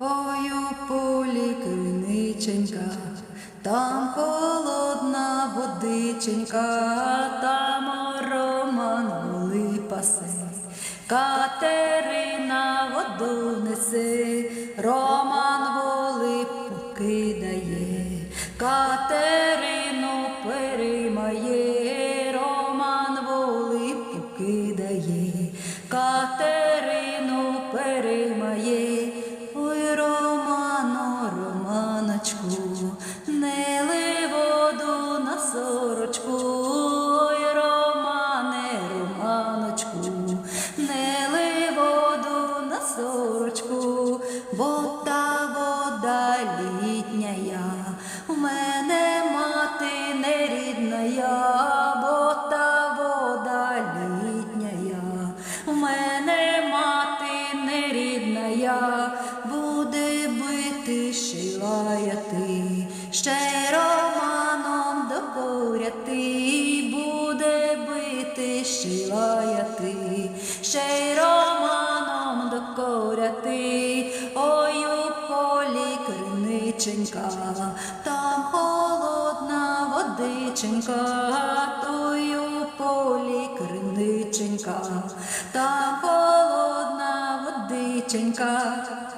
Ой, у полі криниченька, там холодна водиченька, там роман воли пасе, Катерина воду несе, роман воли покидає, Катерину переймає, роман воли покидає, Катерину переймає. Не ли воду на сорочку, ой, Романе, Романочку, не ли воду на сорочку, бо та вода літняя, в мене мати не рідна бо та вода літняя, в мене мати нерідна, буде бити, ще й лаяти, ще романом докоряти, буде бити, ще й лаяти, ще й романом докоряти, ой у полі криниченька, там холодна водиченька, той у полі криниченька, там холодна водиченька.